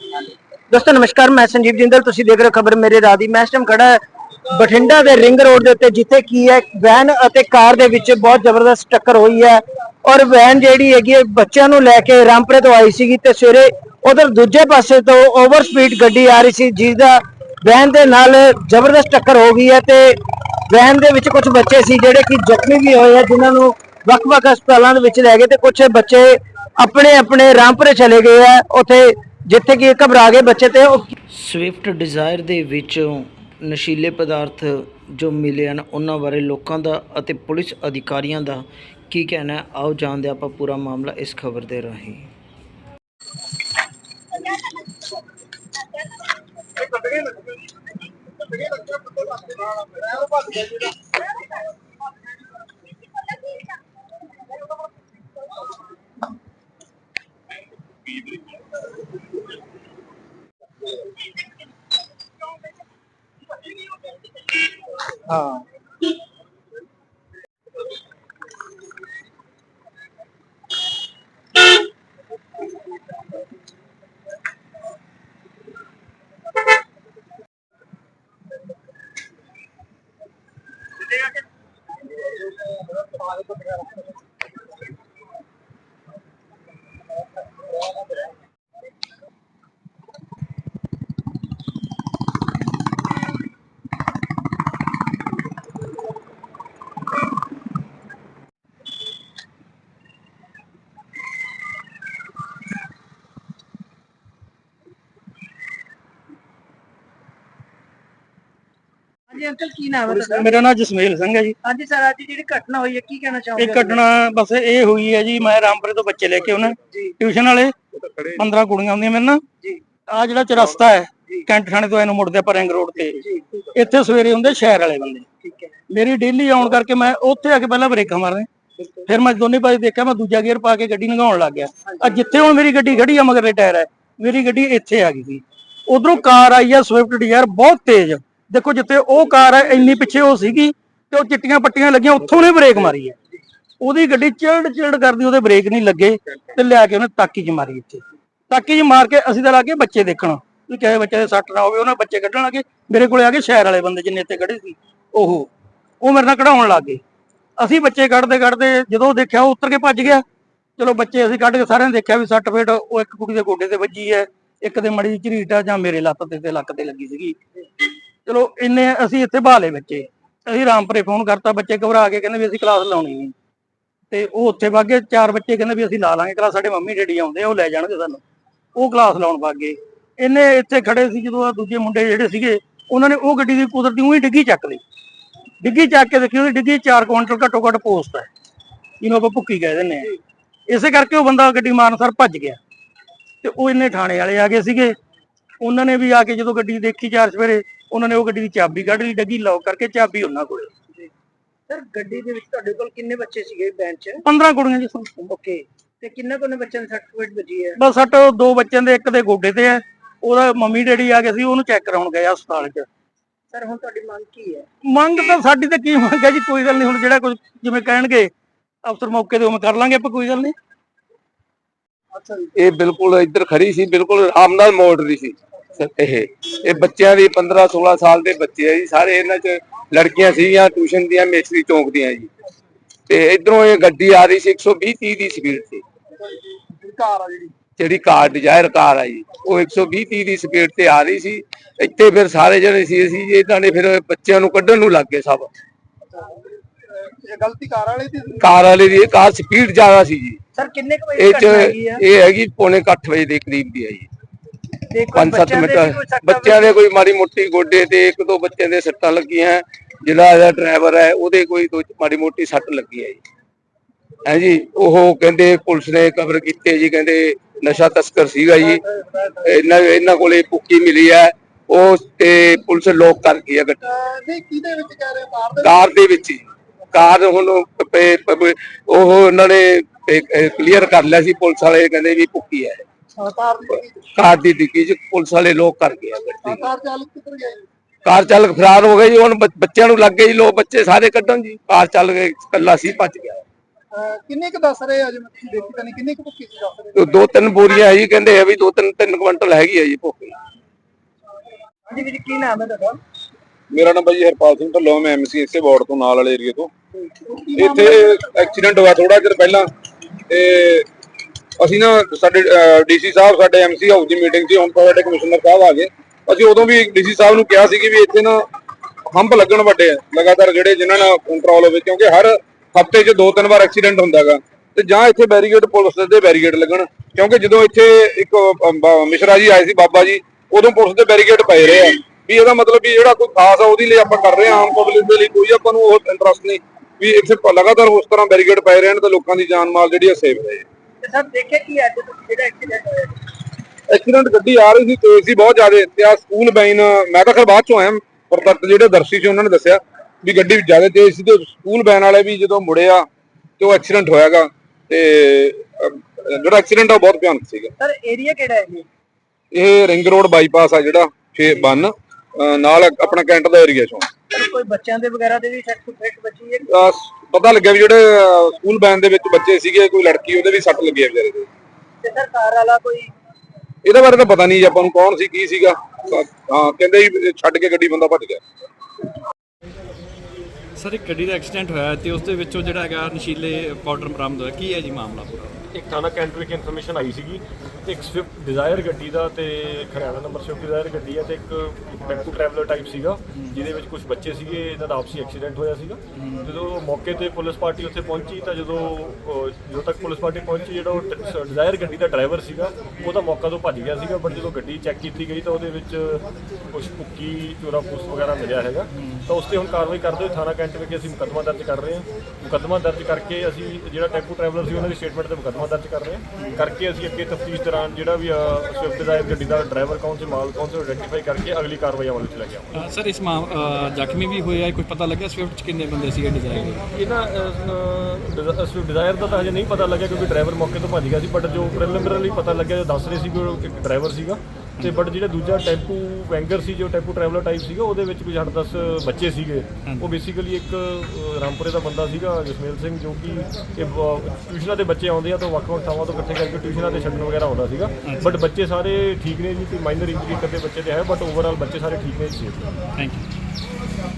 ਦੋਸਤੋ, ਨਮਸਕਾਰ, ਮੈਂ ਸੰਜੀਵ ਜਿੰਦਲ, ਤੁਸੀਂ ਦੇਖ ਰਹੇ ਹੋ ਖਬਰ ਮੇਰੇ ਰਾਹ ਦੀ। ਮੈਂ ਇਸ ਟਾਈਮ ਖੜਾ ਬਠਿੰਡਾ ਦੇ ਰਿੰਗ ਰੋਡ ਦੇ ਉੱਤੇ, ਜਿੱਥੇ ਕੀ ਹੈ ਵੈਨ ਅਤੇ ਕਾਰ ਦੇ ਵਿੱਚ ਬਹੁਤ ਜ਼ਬਰਦਸਤ ਟੱਕਰ ਹੋਈ ਹੈ ਔਰ ਵੈਨ ਜਿਹੜੀ ਹੈਗੀ ਹੈ, ਬੱਚਿਆਂ ਨੂੰ ਲੈ ਕੇ ਰਾਮਪੁਰੇ ਤੋਂ ਆਈ ਸੀਗੀ ਤੇ ਸਵੇਰੇ ਉਧਰ ਦੂਜੇ ਪਾਸੇ ਤੋਂ ਓਵਰ ਸਪੀਡ ਗੱਡੀ ਆ ਰਹੀ ਸੀ ਜਿਸ ਦਾ ਵੈਨ ਦੇ ਨਾਲ ਜ਼ਬਰਦਸਤ ਟੱਕਰ ਹੋ ਗਈ ਹੈ ਤੇ ਵੈਨ ਦੇ ਵਿੱਚ ਕੁਝ ਬੱਚੇ ਸੀ ਜਿਹੜੇ ਕਿ ਜ਼ਖਮੀ ਵੀ ਹੋਏ ਆ, ਜਿਨ੍ਹਾਂ ਨੂੰ ਵੱਖ-ਵੱਖ ਹਸਪਤਾਲਾਂ ਦੇ ਵਿੱਚ ਲੈ ਗਏ ਤੇ ਕੁਝ ਬੱਚੇ ਆਪਣੇ ਆਪਣੇ ਰਾਮਪੁਰੇ ਚਲੇ ਗਏ ਆ। ਉੱਥੇ ਜਿੱਥੇ ਕਿ ਘਬਰਾ ਗਏ ਬੱਚੇ ਤੇ ਉਹ ਸਵਿਫਟ ਡਿਜ਼ਾਇਰ ਦੇ ਵਿੱਚੋਂ ਨਸ਼ੀਲੇ ਪਦਾਰਥ ਜੋ ਮਿਲੇ ਹਨ, ਉਹਨਾਂ ਬਾਰੇ ਲੋਕਾਂ ਦਾ ਅਤੇ ਪੁਲਿਸ ਅਧਿਕਾਰੀਆਂ ਦਾ ਕੀ ਕਹਿਣਾ ਹੈ? ਆਓ ਜਾਣਦੇ ਹਾਂ ਆਪਾਂ ਪੂਰਾ ਮਾਮਲਾ ਇਸ ਖਬਰ ਦੇ ਰਾਹੀਂ। ਹਾਂ ਹਾਂਜੀ ਅੰਕਲ ਕੀ ਨਾਮ ਹੈ ਤੁਹਾਡਾ? ਮੇਰਾ ਨਾਮ ਜਸਮੇਲ ਸਿੰਘ ਹੈ ਜੀ। ਹਾਂਜੀ ਸਰ ਅੱਜ ਜਿਹੜੀ ਘਟਨਾ ਹੋਈ ਹੈ ਕੀ ਕਹਿਣਾ ਚਾਹੋਗੇ ਇਹ ਘਟਨਾ ਬਸ ਇਹ ਹੋਈ ਹੈ ਜੀ ਮੈਂ ਰਾਮਪੁਰੇ ਤੋਂ ਬੱਚੇ ਲੈ ਕੇ ਆਉਣਾ। ਜੀ। ਟਿਊਸ਼ਨ ਵਾਲੇ 15 ਕੁੜੀਆਂ ਆਉਂਦੀਆਂ ਮੇਰੇ ਨਾਲ। ਜੀ। ਆ ਜਿਹੜਾ ਚਰਸਤਾ ਹੈ ਕੈਂਟ ਥਾਣੇ ਤੋਂ ਇਹਨੂੰ ਮੁੜਦੇ ਆਪਾਂ ਰਿੰਗ ਰੋਡ ਤੇ। ਜੀ। ਇੱਥੇ ਸਵੇਰੇ ਹੁੰਦੇ ਸ਼ਹਿਰ ਵਾਲੇ ਬੰਦੇ। ਠੀਕ ਹੈ। ਮੇਰੀ ਡੇਲੀ ਆਉਣ ਕਰਕੇ ਮੈਂ ਉੱਥੇ ਆ ਕੇ ਪਹਿਲਾਂ ਬ੍ਰੇਕਾਂ ਮਾਰਨੇ ਫਿਰ ਮੈਂ ਦੋਨੇ ਪਾਸੇ ਦੇਖਿਆ ਮੈਂ ਦੂਜਾ ਗੇਅਰ ਪਾ ਕੇ ਗੱਡੀ ਲੰਘਾਉਣ ਲੱਗ ਗਿਆ। ਆ ਜਿੱਥੇ ਹੁਣ ਮੇਰੀ ਗੱਡੀ ਖੜੀ ਆ ਮਗਰ ਟਾਇਰ ਹੈ ਮੇਰੀ ਗੱਡੀ ਇੱਥੇ ਆ ਗਈ ਸੀ। ਉਧਰੋਂ ਕਾਰ ਆਈ ਆ ਸਵਿਫਟ ਡਿਜ਼ਾਇਰ ਬਹੁਤ ਤੇਜ਼। ਦੇਖੋ ਜਿੱਥੇ ਉਹ ਕਾਰ ਹੈ, ਇੰਨੀ ਪਿੱਛੇ ਉਹ ਸੀਗੀ ਤੇ ਉਹ ਚਿੱਟੀਆਂ ਪੱਟੀਆਂ ਲੱਗੀਆਂ, ਉੱਥੋਂ ਨੇ ਬ੍ਰੇਕ ਮਾਰੀ ਹੈ। ਉਹਦੀ ਗੱਡੀ ਚਿਲਡ ਚਿਲਡ ਕਰਦੀ, ਉਹਦੇ ਬ੍ਰੇਕ ਨਹੀਂ ਲੱਗੇ ਤੇ ਲਿਆ ਕੇ ਉਹਨੇ ਤਾਕੀ 'ਚ ਮਾਰੀ ਇੱਥੇ। ਤਾਕੀ 'ਚ ਮਾਰ ਕੇ ਅਸੀਂ ਤਾਂ ਲੱਗੇ ਬੱਚੇ ਦੇਖਣ। ਵੀ ਕਿਸੇ ਬੱਚੇ ਦੇ ਸੱਟ ਨਾ ਹੋਵੇ, ਉਹਨਾਂ ਬੱਚੇ ਕੱਢਣ ਲੱਗੇ। ਮੇਰੇ ਕੋਲੇ ਆ ਕੇ ਸ਼ਹਿਰ ਵਾਲੇ ਬੰਦੇ ਜਿੰਨੇ ਇੱਥੇ ਖੜੇ ਸੀ, ਉਹ। ਉਹ ਮੇਰੇ ਨਾਲ ਕਢਾਉਣ ਲੱਗ ਗਏ। ਅਸੀਂ ਬੱਚੇ ਕੱਢਦੇ ਕੱਢਦੇ ਜਦੋਂ ਦੇਖਿਆ, ਉਹ ਉੱਤਰ ਕੇ ਭੱਜ ਗਿਆ। ਚਲੋ ਬੱਚੇ ਅਸੀਂ ਕੱਢ ਕੇ ਸਾਰਿਆਂ ਨੇ ਦੇਖਿਆ ਵੀ ਸੱਟ ਫੇਟ, ਉਹ ਇੱਕ ਕੁੜੀ ਦੇ ਗੋਡੇ ਤੇ ਵੱਜੀ ਹੈ। ਇੱਕ ਦੇ ਮੜੀ ਝਰੀਟ ਆ ਜਾਂ ਮੇਰੇ ਲੱਤ ਤੇ ਤੇ ਲੱਕ ਤੇ ਲੱਗੀ ਸੀਗੀ। ਚਲੋ ਇੰਨੇ ਅਸੀਂ ਇੱਥੇ ਬਹਾਲੇ ਬੱਚੇ। ਅਸੀਂ ਰਾਮਪੁਰੇ ਫੋਨ ਕਰਤਾ, ਬੱਚੇ ਘਬਰਾ ਕੇ ਕਹਿੰਦੇ ਵੀ ਅਸੀਂ ਕਲਾਸ ਲਾਉਣੀ ਨਹੀਂ। ਤੇ ਉਹ ਉੱਥੇ ਵਾਗੇ ਚਾਰ ਬੱਚੇ ਕਹਿੰਦੇ ਵੀ ਅਸੀਂ ਲਾ ਲਾਂਗੇ ਕਲਾਸ ਸਾਡੇ ਮੰਮੀ ਡੈਡੀ ਆਉਂਦੇ ਆ, ਉਹ ਲੈ ਜਾਣਗੇ ਸਾਨੂੰ। ਉਹ ਕਲਾਸ ਲਾਉਣ ਵਾਗੇ। ਇਹਨੇ ਇੱਥੇ ਖੜੇ ਸੀ ਜਦੋਂ ਆ ਦੂਜੇ ਮੁੰਡੇ ਜਿਹੜੇ ਸੀਗੇ, ਉਹਨਾਂ ਨੇ ਉਹ ਗੱਡੀ ਦੀ ਕੁਦਰਤੀ ਉਹੀ ਡਿੱਗੀ ਚੱਕ ਲਈ। ਡਿੱਗੀ ਚੱਕ ਕੇ ਦੇਖੀ ਉਹਦੀ ਡਿੱਗੀ 4 ਕੁਇੰਟਲ ਘੱਟੋ ਘੱਟ ਪੋਸਟ ਹੈ, ਜਿਹਨੂੰ ਆਪਾਂ ਭੁੱਕੀ ਕਹਿ ਦਿੰਦੇ ਆ ਇਸੇ ਕਰਕੇ ਉਹ ਬੰਦਾ ਗੱਡੀ ਮਾਰਨ ਸਰ ਭੱਜ ਗਿਆ। ਤੇ ਉਹ ਇੰਨੇ ਥਾਣੇ ਵਾਲੇ ਆ ਗਏ ਸੀਗੇ। ਉਹਨਾਂ ਨੇ ਵੀ ਆ ਕੇ ਜਦੋਂ ਗੱਡੀ ਦੇਖੀ ਚਾਰ ਸਵੇਰੇ ਉਹਨਾਂ ਨੇ ਉਹ ਗੱਡੀ ਦੀ ਚਾਬੀ ਕੱਢ ਲਈ ਡੱਗੀ ਲੌਕ ਕਰਕੇ ਚਾਬੀ ਉਹਨਾਂ ਕੋਲੇ। ਸਰ ਗੱਡੀ ਦੇ ਵਿੱਚ ਤੁਹਾਡੇ ਕੋਲ ਕਿੰਨੇ ਬੱਚੇ ਸੀਗੇ ਬੈਂਚ 'ਚ? 15 ਕੁੜੀਆਂ ਜੀ। ਓਕੇ ਤੇ ਕਿੰਨਾ ਕੋਨੇ ਬੱਚਿਆਂ ਨੂੰ ਸਰਟੀਫਿਕੇਟ ਵੱਜੀ ਹੈ? ਬਸ ਸੱਟ ਦੋ ਬੱਚਿਆਂ ਦੇ ਇੱਕ ਦੇ ਗੋਡੇ ਤੇ ਹੈ। ਉਹਦਾ ਮੰਮੀ ਡੈਡੀ ਆ ਗਏ ਸੀ ਉਹਨੂੰ ਚੈੱਕ ਕਰਾਉਣ ਗਏ ਹਸਪਤਾਲ 'ਚ। ਸਰ ਹੁਣ ਤੁਹਾਡੀ ਮੰਗ ਕੀ ਹੈ? ਮੰਗ ਤਾਂ ਸਾਡੀ ਤਾਂ ਕੀ ਮੰਗ ਹੈ ਜੀ ਕੋਈ ਗੱਲ ਨਹੀਂ ਹੁਣ ਜਿਹੜਾ ਕੁਝ ਜਿਵੇਂ ਕਹਿਣਗੇ ਅਫਸਰ ਮੌਕੇ ਤੇ ਉਵੇਂ ਕਰ ਲਾਂਗੇ ਆਪਾਂ ਕੋਈ ਗੱਲ ਨਹੀਂ। ਅੱਛਾ ਜੀ। ਇਹ ਬਿਲਕੁਲ ਇੱਧਰ ਖੜੀ ਸੀ ਬਿਲਕੁਲ ਆਰਾਮ ਨਾਲ ਮੋੜ ਰਹੀ ਸੀ। ਇਹ ਇਹ ਬੱਚਿਆਂ ਦੀ 15 16 ਸਾਲ ਦੇ ਬੱਚੇ ਆ ਜੀ ਸਾਰੇ ਇਹਨਾਂ ਚ ਲੜਕੀਆਂ ਸੀਗੀਆਂ ਟਿਊਸ਼ਨ ਦੀਆਂ ਮੇਸਰੀ ਚੌਂਕ ਦੀਆਂ ਜੀ। ਤੇ ਇਧਰੋਂ ਇਹ ਗੱਡੀ ਆ ਰਹੀ ਸੀ 120 30 ਦੀ ਸਪੀਡ ਤੇ। ਕਾਰ ਆ ਜਿਹੜੀ। ਜਿਹੜੀ ਕਾਰ ਡਿਜ਼ਾਇਰ ਕਾਰ ਆ ਜੀ ਉਹ 120 30 ਦੀ ਸਪੀਡ ਤੇ ਆ ਰਹੀ ਸੀ। ਇੱਥੇ ਫਿਰ ਸਾਰੇ ਜਣੇ ਸੀ ਅਸੀਂ ਜੀ ਇਹਨਾਂ ਨੇ ਫਿਰ ਬੱਚਿਆਂ ਨੂੰ ਕੱਢਣ ਨੂੰ ਲੱਗ ਗਏ ਸਭ। ਇਹ ਗਲਤੀ ਕਾਰ ਵਾਲੇ ਦੀ ਕਾਰ ਵਾਲੇ ਦੀ ਇਹ ਕਾਰ ਸਪੀਡ ਜ਼ਿਆਦਾ ਸੀ ਜੀ। ਸਰ ਕਿੰਨੇ ਕੁ ਵਜੇ ਇਹ ਚ ਆ? ਇਹ ਹੈਗੀ ਪੌਣੇ 8 ਵਜੇ ਦੇ ਕਰੀਬ ਦੀ ਹੈ ਜੀ। ਤੇ ਕੋਈ 5-7 ਬੱਚਿਆਂ ਦੇ ਮਿੰਟ ਵੀ ਕੋਈ ਸੱਟਾਂ ਬੱਚਿਆਂ ਦੇ ਕੋਈ ਮਾੜੀ ਮੋਟੀ ਗੋਡੇ ਤੇ ਇੱਕ ਦੋ ਬੱਚਿਆਂ ਦੇ ਸੱਟਾਂ ਲੱਗੀਆਂ ਜਿਹੜਾ ਇਹਦਾ ਡਰਾਈਵਰ ਹੈ ਉਹਦੇ ਕੋਈ ਦੋ ਮਾੜੀ ਮੋਟੀ ਸੱਟ ਲੱਗੀ ਹੈ ਜੀ। ਹੈ ਜੀ ਉਹ ਕਹਿੰਦੇ ਪੁਲਿਸ ਨੇ ਕਵਰ ਕੀਤੇ ਜੀ ਕਹਿੰਦੇ ਨਸ਼ਾ ਤਸਕਰ ਸੀਗਾ ਜੀ। ਇਹਨਾਂ ਇਹਨਾਂ ਕੋਲੇ ਪੁੱਕੀ ਮਿਲੀ ਹੈ ਉਹ ਤੇ ਪੁਲਿਸ ਲੋਕ ਕਰ ਗਈ ਹੈ ਗੱਡੀ। ਨਹੀਂ ਕਿਹਦੇ ਵਿੱਚ ਕਹਿ ਰਹੇ ਕਾਰ ਦੇ ਕਾਰ ਦੇ ਵਿੱਚ ਹੀ। ਕਾਰ ਹੁਣ ਉਹ ਪ- ਪ- ਪ- ਉਹ ਉਹਨਾਂ ਨੇ ਕਲੀਅਰ ਕਰ ਲਿਆ ਸੀ ਪੁਲਿਸ ਵਾਲੇ ਕਹਿੰਦੇ ਵੀ ਪੁੱਕੀ ਹੈ। ਕਾਰ ਦੀ ਕਾਰ ਦੀ ਡਿੱਗੀ ਚ ਪੁਲਿਸ ਵਾਲੇ ਲੋਕ ਕਰ ਗਏ ਆ ਗੱਡੀ ਕਾਰ ਚਾਲਕ ਕਿੱਧਰ ਗਿਆ ਜੀ? ਕਾਰ ਚਾਲਕ ਫਰਾਰ ਹੋ ਗਏ ਜੀ ਹੁਣ ਬੱਚ- ਬੱਚਿਆਂ ਨੂੰ ਲੱਗ ਗਏ ਜੀ ਲੋਕ ਬੱਚੇ ਸਾਰੇ ਕੱਢਣ ਜੀ। ਕਾਰ ਚੱਲ ਗਏ ਕੱਲਾ ਸੀ ਭੱਜ ਗਿਆ। ਕਿੰਨੇ ਕੁ ਦੱਸ ਰਹੇ ਆ ਤੁਸੀਂ ਦੇਖੀ ਤਾਂ ਨਹੀਂ ਕਿੰਨੇ ਕੁ ਭੁੱਖੀ ਸੀ ਦੱਸ ਰਹੇ? ਤੇ ਦੋ ਤਿੰਨ ਬੋਰੀਆਂ ਹੈ ਜੀ ਕਹਿੰਦੇ ਆ ਵੀ ਦੋ ਤਿੰਨ ਤਿੰਨ ਕੁਇੰਟਲ ਹੈਗੀ ਹੈ ਜੀ ਭੁੱਖ। ਹਾਂਜੀ ਵੀਰ ਜੀ, ਕੀ ਨਾਮ ਹੈ ਤੁਹਾਡਾ? ਮੇਰਾ ਨਾਮ ਬਾਈ ਹਰਪਾਲ ਸਿੰਘ ਢੱਲੋਂ ਮੈਂ ਐਮਸੀ ਇਸੇ ਵਾਰਡ ਤੋਂ ਨਾਲ ਵਾਲੇ ਏਰੀਆ ਤੋਂ। ਇੱਥੇ ਐਕਸੀਡੈਂਟ ਹੋਇਆ ਥੋੜਾ ਚਿਰ ਪਹਿਲਾਂ ਤੇ ਅਸੀਂ ਨਾ ਸਾਡੇ ਡੀਸੀ ਸਾਹਿਬ ਸਾਡੇ ਐਮਸੀ ਹਾਊਸ ਦੀ ਮੀਟਿੰਗ ਸੀ, ਹੁਣ ਸਾਡੇ ਕਮਿਸ਼ਨਰ ਸਾਹਿਬ ਆ ਗਏ। ਅਸੀਂ ਉਦੋਂ ਵੀ ਡੀਸੀ ਸਾਹਿਬ ਨੂੰ ਕਿਹਾ ਸੀ ਕਿ ਵੀ ਇੱਥੇ ਨਾ ਹੰਪ ਲੱਗਣ ਵੱਡੇ ਆ, ਲਗਾਤਾਰ ਜਿਹੜੇ ਜਿਨ੍ਹਾਂ ਨਾਲ ਕੰਟਰੋਲ ਹੋਵੇ, ਕਿਉਂਕਿ ਹਰ ਹਫ਼ਤੇ 'ਚ ਦੋ ਤਿੰਨ ਵਾਰ ਐਕਸੀਡੈਂਟ ਹੁੰਦਾਗਾ। ਤੇ ਜਾਂ ਇੱਥੇ ਬੈਰੀਗੇਡ ਪੁਲਿਸ ਦੇ ਬੈਰੀਗੇਡ ਲੱਗਣ, ਕਿਉਂਕਿ ਜਦੋਂ ਇੱਥੇ ਇੱਕ ਮਿਸ਼ਰਾ ਜੀ ਆਏ ਸੀ, ਬਾਬਾ ਜੀ, ਉਦੋਂ ਪੁਲਿਸ ਦੇ ਬੈਰੀਗੇਡ ਪਏ ਰਹੇ ਆ। ਵੀ ਇਹਦਾ ਮਤਲਬ ਵੀ ਜਿਹੜਾ ਕੋਈ ਖਾਸ ਆ, ਉਹਦੇ ਲਈ ਆਪਾਂ ਕਰ ਰਹੇ ਆ, ਆਮ ਪਬਲਿਕ ਦੇ ਲਈ ਕੋਈ ਆਪਾਂ ਨੂੰ ਉਹ ਇੰਟਰਸਟ ਨਹੀਂ। ਵੀ ਇੱਥੇ ਲਗਾਤਾਰ ਉਸ ਤਰ੍ਹਾਂ ਬੈਰੀਗੇਡ ਪਏ ਰਹਿਣ ਤੇ ਲੋਕਾਂ ਦੀ ਜਾਨ ਮਾਲ ਜਿਹੜੀ ਆ ਸੇਫ ਰਹੇ। ਤੇ ਸਰ ਦੇਖਿਆ ਕੀ ਅੱਜ ਤੁਸੀਂ ਜਿਹੜਾ ਐਕਸੀਡੈਂਟ ਹੋਇਆ ਐਕਸੀਡੈਂਟ ਗੱਡੀ ਆ ਰਹੀ ਸੀ ਤੇਜ਼ ਸੀ ਬਹੁਤ ਜ਼ਿਆਦਾ। ਤੇ ਆ ਸਕੂਲ ਬੈਨ ਮੈਂ ਤਾਂ ਖੈਰ ਬਾਅਦ ਚੋਂ ਆਇਆ ਪ੍ਰਤੱਖ ਜਿਹੜੇ ਦਰਸ਼ੀ ਸੀ ਉਹਨਾਂ ਨੇ ਦੱਸਿਆ ਵੀ ਗੱਡੀ ਜ਼ਿਆਦਾ ਤੇਜ਼ ਸੀ ਤੇ ਸਕੂਲ ਬੈਨ ਵਾਲੇ ਵੀ ਜਦੋਂ ਮੁੜਿਆ ਤੇ ਉਹ ਐਕਸੀਡੈਂਟ ਹੋਇਆਗਾ। ਤੇ ਜਿਹੜਾ ਐਕਸੀਡੈਂਟ ਆ ਬਹੁਤ ਭਿਆਨਕ ਸੀਗਾ। ਸਰ ਏਰੀਆ ਕਿਹੜਾ ਹੈ ਇਹ ਇਹ ਰਿੰਗ ਰੋਡ ਬਾਈਪਾਸ ਆ ਜਿਹੜਾ 6 ਬੰਨ। ਨਾਲ ਆਪਣਾ ਕੈਂਟ ਦਾ ਏਰੀਆ ਚੋਂ। ਕੋਈ ਬੱਚਿਆਂ ਦੇ ਵਗੈਰਾ ਦੇ ਵੀ ਸੱਟ ਫੇਟ ਬਚੀ ਹੈ? ਪਤਾ ਲੱਗਿਆ ਵੀ ਜਿਹੜੇ ਸਕੂਲ ਬੈਨ ਦੇ ਵਿੱਚ ਬੱਚੇ ਸੀਗੇ ਕੋਈ ਲੜਕੀ ਉਹਦੇ ਵੀ ਸੱਟ ਲੱਗੀ ਆ ਵਿਚਾਰੇ ਦੇ। ਤੇ ਸਰ ਕਾਰ ਵਾਲਾ ਕੋਈ ਇਹਦੇ ਬਾਰੇ ਤਾਂ ਪਤਾ ਨਹੀਂ ਜੀ ਆਪਾਂ ਨੂੰ ਕੌਣ ਸੀ ਕੀ ਸੀਗਾ। ਹਾਂ ਕਹਿੰਦੇ ਜੀ ਛੱਡ ਕੇ ਗੱਡੀ ਬੰਦਾ ਭੱਜ ਗਿਆ। ਸਰ ਇੱਕ ਗੱਡੀ ਦਾ ਐਕਸੀਡੈਂਟ ਹੋਇਆ ਤੇ ਉਸ ਦੇ ਵਿੱਚੋਂ ਜਿਹੜਾ ਹੈਗਾ ਨਸ਼ੀਲੇ ਪਾਊਡਰ ਬਰਾਮਦ ਹੋਇਆ। ਕੀ ਹੈ ਜੀ ਮਾਮਲਾ? ਇੱਕ ਥਾਣਾ ਕੈਂਟ ਵਿਖੇ ਇਨਫੋਰਮੇਸ਼ਨ ਆਈ ਸੀਗੀ, ਇੱਕ ਸਵਿਫਟ ਡਿਜ਼ਾਇਰ ਗੱਡੀ ਦਾ ਤੇ ਹਰਿਆਣਾ ਨੰਬਰ ਸਵਿਫਟ ਡਿਜ਼ਾਇਰ ਗੱਡੀ ਹੈ ਤੇ ਇੱਕ ਟੈਂਪੂ ਟਰੈਵਲਰ ਟਾਈਪ ਸੀਗਾ, ਜਿਹਦੇ ਵਿੱਚ ਕੁਝ ਬੱਚੇ ਸੀਗੇ, ਇਹਨਾਂ ਦਾ ਆਪਸੀ ਐਕਸੀਡੈਂਟ ਹੋਇਆ ਸੀਗਾ। ਜਦੋਂ ਮੌਕੇ ਤੇ ਪੁਲਿਸ ਪਾਰਟੀ ਉੱਥੇ ਪਹੁੰਚੀ ਤਾਂ ਜਦੋਂ ਜਦੋਂ ਤੱਕ ਪੁਲਿਸ ਪਾਰਟੀ ਪਹੁੰਚੀ, ਜਿਹੜਾ ਉਹ ਡਿਜ਼ਾਇਰ ਗੱਡੀ ਦਾ ਡਰਾਈਵਰ ਸੀਗਾ, ਉਹ ਤਾਂ ਮੌਕਾ ਤੋਂ ਭੱਜ ਗਿਆ ਸੀਗਾ ਬਟ ਜਦੋਂ ਗੱਡੀ ਚੈੱਕ ਕੀਤੀ ਗਈ ਤਾਂ ਉਹਦੇ ਵਿੱਚ ਕੁਝ ਭੁੱਕੀ, ਚੋਰਾ ਫੂਸ ਵਗੈਰਾ ਮਿਲਿਆ ਹੈਗਾ। ਤਾਂ ਉਸ ਤੇ ਹੁਣ ਕਾਰਵਾਈ ਕਰਦੇ ਹੋਏ ਥਾਣਾ ਕੈਂਟ ਵਿਖੇ ਅਸੀਂ ਮੁਕੱਦਮਾ ਦਰਜ ਕਰ ਰਹੇ ਹਾਂ। ਮੁਕੱਦਮਾ ਦਰਜ ਕਰਕੇ ਅਸੀਂ ਜਿਹੜਾ ਟੈਂਪੂ ਟਰੈਵਲਰ ਸੀ, ਉਹਨਾਂ ਦੀ ਸਟੇਟਮੈਂਟ ਤੇ ਮੁਕੱਦਮਾ ਦਰਜ ਕਰ ਰਹੇ ਹਾਂ। ਕਰਕੇ ਅਸੀਂ ਅੱਗੇ ਤਫਤੀਸ਼ ਦੌਰਾਨ ਜਿਹੜਾ ਵੀ ਸਵਿਫਟ ਡਿਜ਼ਾਇਰ ਗੱਡੀ ਦਾ ਡਰਾਈਵਰ ਕੌਣ ਸੀ ਮਾਲ ਕੌਣ ਸੀ ਆਇਡੈਂਟੀਫਾਈ ਕਰਕੇ ਅਗਲੀ ਕਾਰਵਾਈ ਅਮਲ ਵਿੱਚ ਲੈ ਕੇ ਆਵਾਂਗੇ। ਅ, ਸਰ ਇਸ ਮਾਮ ਜ਼ਖਮੀ ਵੀ ਹੋਇਆ ਹੈ, ਕੋਈ ਪਤਾ ਲੱਗਿਆ ਸਵਿਫਟ ਚ ਕਿੰਨੇ ਬੰਦੇ ਸੀਗੇ ਡਿਜ਼ਾਇਰ ਦੇ? ਇਹਨਾਂ ਸਵਿਫਟ ਡਿਜ਼ਾਇਰ ਦਾ ਤਾਂ ਹਜੇ ਨਹੀਂ ਪਤਾ ਲੱਗਿਆ ਕਿਉਂਕਿ ਡਰਾਈਵਰ ਮੌਕੇ ਤੋਂ ਭੱਜ ਗਿਆ ਸੀ ਬਟ ਜੋ ਪ੍ਰੀਲਿਮਿਨਰੀ ਪਤਾ ਲੱਗਿਆ ਜੋ ਦੱਸ ਰਹੇ ਸੀ ਕਿ ਉਹ ਇੱਕ ਡਰਾਈਵਰ ਸੀਗਾ ਤੇ ਬਟ ਜਿਹੜਾ ਦੂਜਾ ਟੈਂਪੂ ਵੈਂਗਰ ਸੀ ਜੋ ਟੈਂਪੂ ਟਰੈਵਲਰ ਟਾਈਪ ਸੀਗਾ ਉਹਦੇ ਵਿੱਚ ਕੋਈ 8-10 ਬੱਚੇ ਸੀਗੇ। ਉਹ ਬੇਸਿਕਲੀ ਇੱਕ ਰਾਮਪੁਰੇ ਦਾ ਬੰਦਾ ਸੀਗਾ ਜਸਮੇਲ ਸਿੰਘ ਜੋ ਕਿ ਇਹ ਟਿਊਸ਼ਨਾਂ ਦੇ ਬੱਚੇ ਆਉਂਦੇ ਆ ਤਾਂ ਵੱਖ-ਵੱਖ ਥਾਵਾਂ ਤੋਂ ਇਕੱਠੇ ਕਰਕੇ ਟਿਊਸ਼ਨਾਂ ਤੇ ਛੱਡਣ ਵਗੈਰਾ ਆਉਂਦਾ ਸੀਗਾ। ਬਟ ਬੱਚੇ ਸਾਰੇ ਠੀਕ ਨੇ ਜੀ ਕੋਈ ਮਾਈਨਰ ਇੰਜਰੀ ਕਰਦੇ ਬੱਚੇ ਤੇ ਹੈ ਬਟ ਓਵਰਆਲ ਬੱਚੇ ਸਾਰੇ ਠੀਕ ਨੇ ਜੀ। Thank you